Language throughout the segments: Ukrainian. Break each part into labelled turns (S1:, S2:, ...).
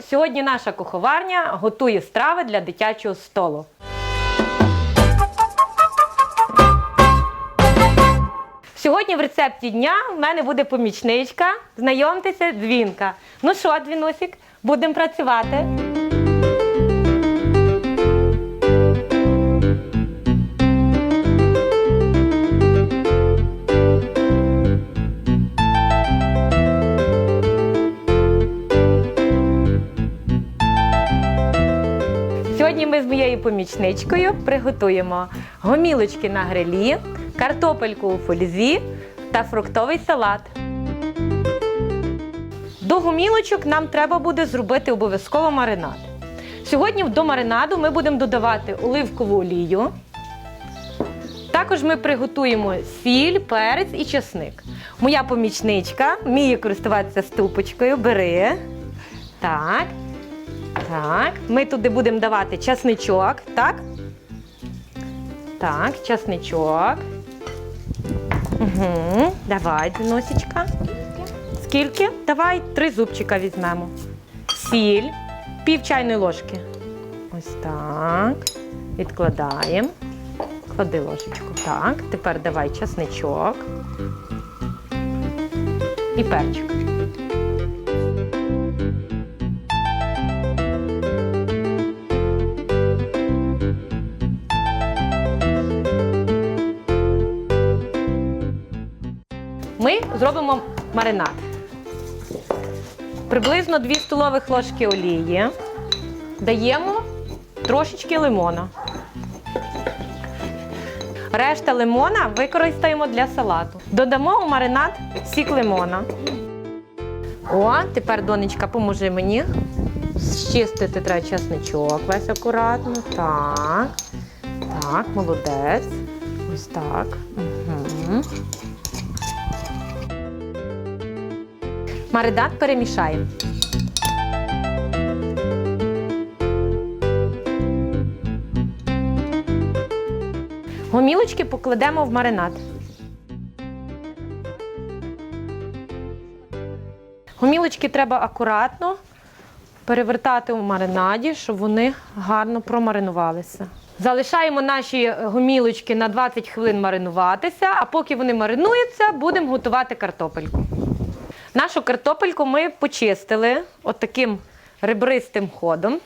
S1: Сьогодні наша куховарня готує страви для дитячого столу. Сьогодні в рецепті дня в мене буде помічничка. Знайомтеся, дзвінка. Ну що, Двінусік, будемо працювати. Ми з моєю помічничкою приготуємо гомілочки на грилі, картопельку у фользі та фруктовий салат. До гомілочок нам треба буде зробити обов'язково маринад. Сьогодні до маринаду ми будемо додавати оливкову олію. Також ми приготуємо сіль, перець і чесник. Моя помічничка вміє користуватися ступочкою. Бери. Так. Так, ми туди будемо давати часничок, так? Так, часничок. Угу. Давай, Діносічка. Скільки? Давай три зубчика візьмемо. Сіль, пів чайної ложки. Ось так. Відкладаємо. Клади ложечку. Так. Тепер давай часничок. І перчик. Зробимо маринад. Приблизно 2 столових ложки олії. Даємо трошечки лимона. Решта лимона використаємо для салату. Додамо у маринад сік лимона. О, тепер, донечка, поможи мені. Зчистити треба чесничок весь акуратно. Так. Так, молодець. Ось так. Угу. Маринад перемішаємо. Гомілочки покладемо в маринад. Гомілочки треба акуратно перевертати у маринаді, щоб вони гарно промаринувалися. Залишаємо наші гомілочки на 20 хвилин маринуватися, а поки вони маринуються, будемо готувати картопельку. Нашу картопельку ми почистили от ребристим ходом.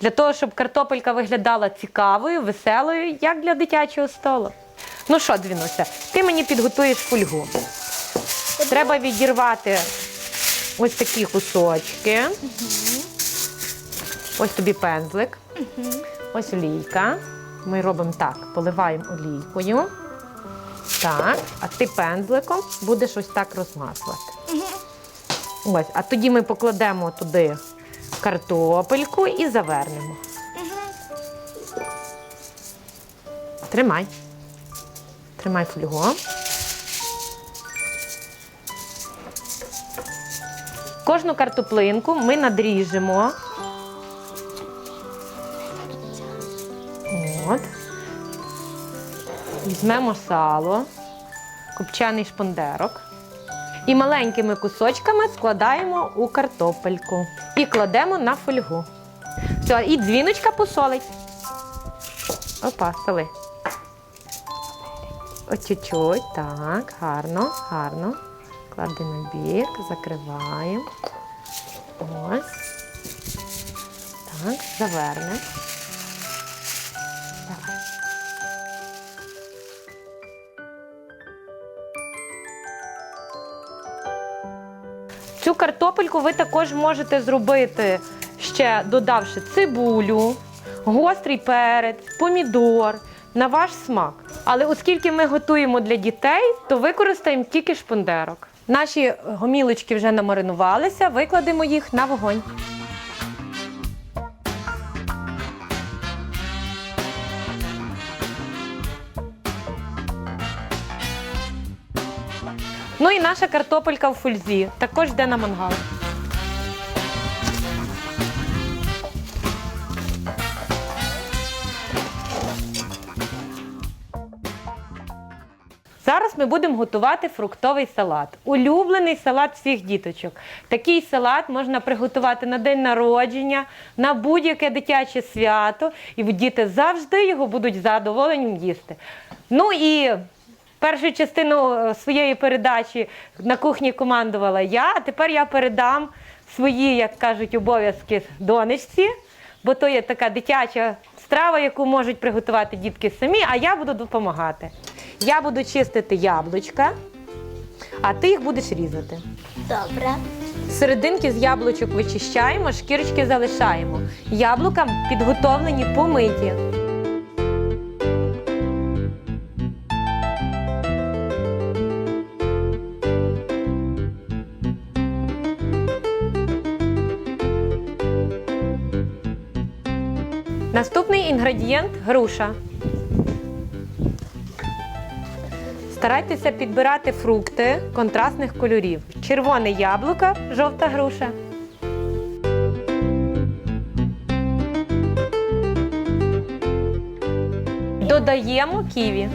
S1: Для того, щоб картопелька виглядала цікавою, веселою, як для дитячого столу. Ну що, Двінуся, ти мені підготуєш фольгу. Треба відірвати ось такі кусочки. Ось тобі пензлик. Ось олійка. Ми робимо так: поливаємо олійкою. Так, а ти пензликом будеш ось так розмазувати. Ось, а тоді ми покладемо туди картопельку і завернемо. Тримай. Тримай фольгу. Кожну картоплинку ми надріжемо. От. Візьмемо сало, копчений шпондерок. І маленькими кусочками складаємо у картопельку. І кладемо на фольгу. Все, і дзвіночка посолить. Опа, соли. Чуть-чуть. Так, гарно, гарно. Клади на бік, закриваємо. Ось. Так, завернемо. Цю картопельку ви також можете зробити ще додавши цибулю, гострий перець, помідор на ваш смак. Але оскільки ми готуємо для дітей, то використаємо тільки шпондерок. Наші гомілочки вже намаринувалися, викладемо їх на вогонь. Ну і наша картопелька в фользі також йде на мангал. Зараз ми будемо готувати фруктовий салат. Улюблений салат всіх діточок. Такий салат можна приготувати на день народження, на будь-яке дитяче свято, і діти завжди його будуть з задоволенням їсти. Ну і першу частину е, своєї передачі на кухні командувала я, а тепер я передам свої, як кажуть, обов'язки донечці, бо то є така дитяча страва, яку можуть приготувати дітки самі, а я буду допомагати. Я буду чистити яблучка, а ти їх будеш різати.
S2: Добре.
S1: Серединки з яблучок вичищаємо, шкірочки залишаємо. Яблука підготовлені помиті. Інгредієнт груша. Старайтеся підбирати фрукти контрастних кольорів. Червоне яблуко, жовта груша. Додаємо ківі.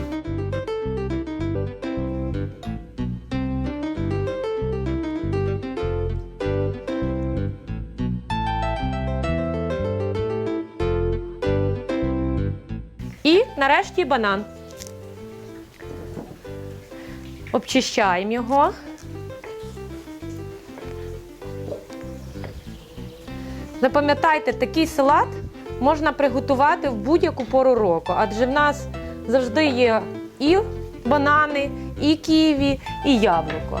S1: Нарешті банан. Обчищаємо його. Запам'ятайте, такий салат можна приготувати в будь-яку пору року, адже в нас завжди є і банани, і ківі, і яблуко.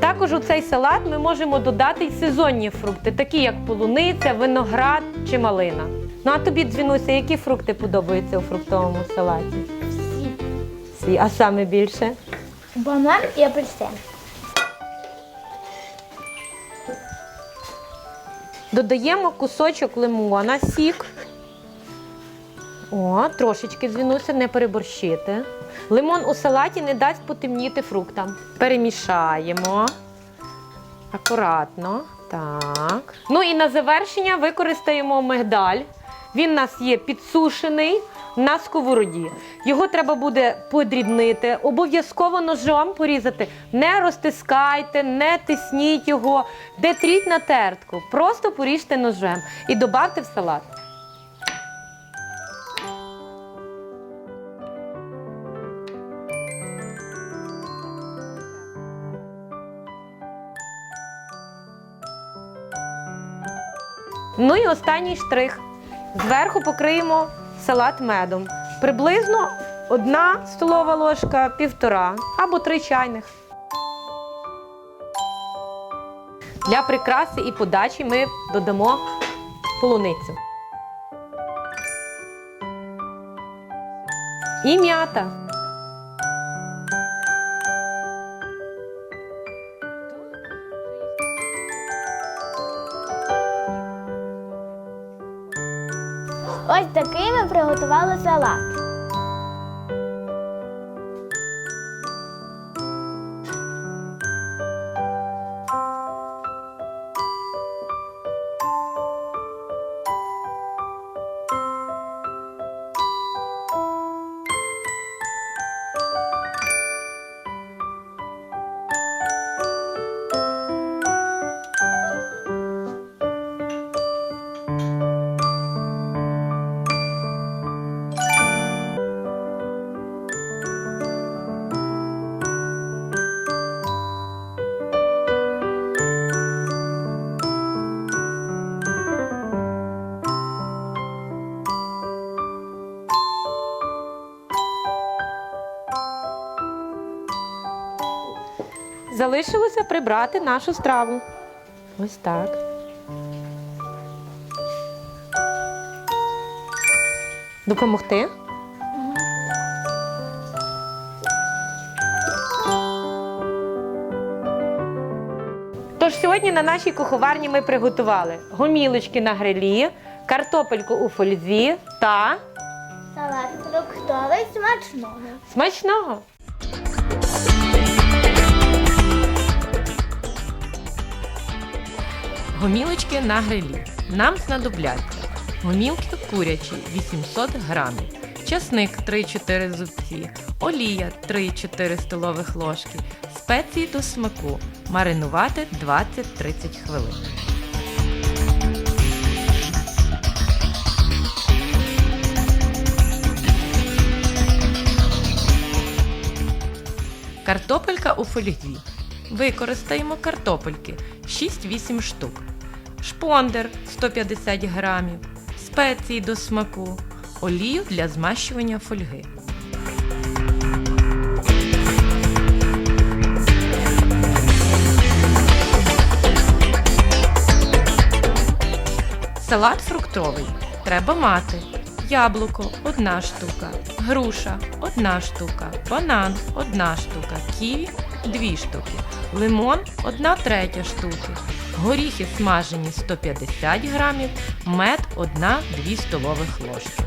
S1: Також у цей салат ми можемо додати й сезонні фрукти, такі як полуниця, виноград чи малина. Ну а тобі, Дзвінуся, які фрукти подобаються у фруктовому салаті?
S2: Всі.
S1: Всі, а саме більше?
S2: Банан і апельсин.
S1: Додаємо кусочок лимона, сік. О, трошечки дзвінуся, не переборщити. Лимон у салаті не дасть потемніти фруктам. Перемішаємо. Акуратно. Так. Ну і на завершення використаємо мигдаль. Він у нас є підсушений на сковороді. Його треба буде подрібнити, обов'язково ножом порізати. Не розтискайте, не тисніть його, де тріть на тертку. Просто поріжте ножем і додавте в салат. Ну і останній штрих. Зверху покриємо салат медом. Приблизно одна столова ложка, півтора або три чайних. Для прикраси і подачі ми додамо полуницю. І м'ята.
S2: Ось такий ми приготували салат.
S1: Залишилося прибрати нашу страву. Ось так. Допомогти? Тож сьогодні на нашій куховарні ми приготували гомілочки на грилі, картопельку у фользі та
S2: Салат фруктовий смачного.
S1: смачного! Гомілочки на грилі. Нам знадобляться гомілки курячі 800 грамів, часник 3-4 зубці, олія 3-4 столових ложки, спеції до смаку. Маринувати 20-30 хвилин. Картопелька у фольгі. Використаємо картопельки 6-8 штук, шпондер 150 грамів, спеції до смаку, олію для змащування фольги. Салат фруктовий треба мати. Яблуко одна штука, груша одна штука, банан одна штука, ківі дві штуки, лимон одна третя штуки, горіхи смажені 150 грамів, мед 1-2 столових ложки.